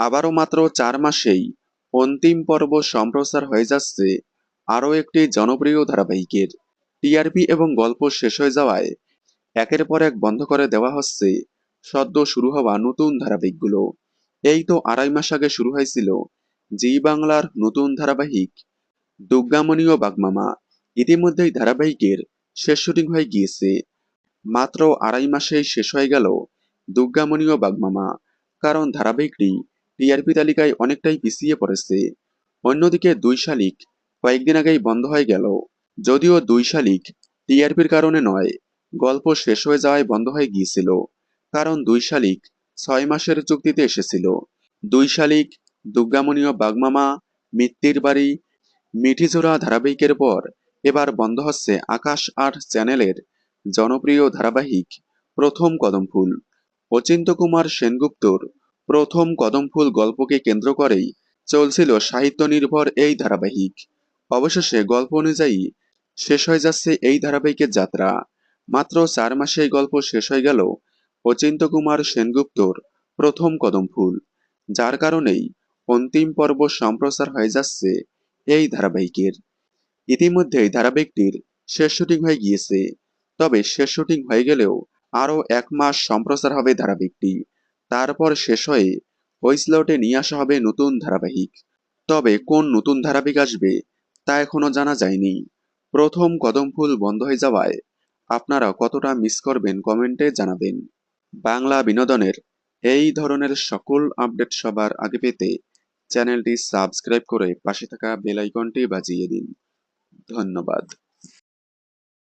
আবারও মাত্র চার মাসেই অন্তিম পর্ব সম্প্রচার হয়ে যাচ্ছে আরও একটি জনপ্রিয় ধারাবাহিকের। টিআরপি এবং গল্প শেষ হয়ে যাওয়ায় একের পর এক বন্ধ করে দেওয়া হচ্ছে সদ্য শুরু হওয়া নতুন ধারাবাহিকগুলো। এই তো আড়াই মাস আগে শুরু হয়েছিল জি বাংলার নতুন ধারাবাহিক দুর্গামণি ও বাগমামা। ইতিমধ্যেই ধারাবাহিকের শেষ শুটিং হয়ে গিয়েছে। মাত্র আড়াই মাসেই শেষ হয়ে গেল দুর্গামণি ও বাগমামা, কারণ ধারাবাহিকটি টিআরপি তালিকায় অনেকটাই পিছিয়ে পড়েছে। অন্যদিকে দুই শালিক কয়েকদিন আগেই বন্ধ হয়ে গেল। যদিও দুই শালিক টিআরপির কারণে নয়, গল্প শেষ হয়ে যাওয়ায় বন্ধ হয়ে গিয়েছিল। কারণ দুই শালিক ছয় মাসের চুক্তিতে এসেছিল। দুই শালিক দুর্গামণি ও বাগমামা, মিত্তির বাড়ি মিঠিজোড়া ধারাবাহিকের পর এবার বন্ধ হচ্ছে আকাশ আট চ্যানেলের জনপ্রিয় ধারাবাহিক প্রথম কদমফুল। অচিন্ত কুমার সেনগুপ্তর প্রথম কদমফুল গল্পকে কেন্দ্র করেই চলছিল সাহিত্য নির্ভর এই ধারাবাহিক। অবশেষে গল্প অনুযায়ী শেষ হয়ে যাচ্ছে এই ধারাবাহিকের যাত্রা। মাত্র চার মাসে গল্প শেষ হয়ে গেল অচিন্ত কুমার সেনগুপ্তর প্রথম কদমফুল, যার কারণেই অন্তিম পর্ব সম্প্রচার হয়ে যাচ্ছে এই ধারাবাহিকের। ইতিমধ্যেই ধারাবাহিকটির শেষ শুটিং হয়ে গিয়েছে, তবে শেষ শুটিং হয়ে গেলেও আরও এক মাস সম্প্রচার হবে ধারাবাহিকটি। তারপর শেষ হয়ে ওই স্লটে নিয়ে আসা হবে নতুন ধারাবাহিক। তবে কোন নতুন ধারাবাহিক আসবে তা এখনও জানা যায়নি। প্রথম কদমফুল বন্ধ হয়ে যাওয়ায় আপনারা কতটা মিস করবেন কমেন্টে জানাবেন। বাংলা বিনোদনের এই ধরনের সকল আপডেট সবার আগে পেতে চ্যানেলটি সাবস্ক্রাইব করে পাশে থাকা বেল আইকনটি বাজিয়ে দিন। ধন্যবাদ।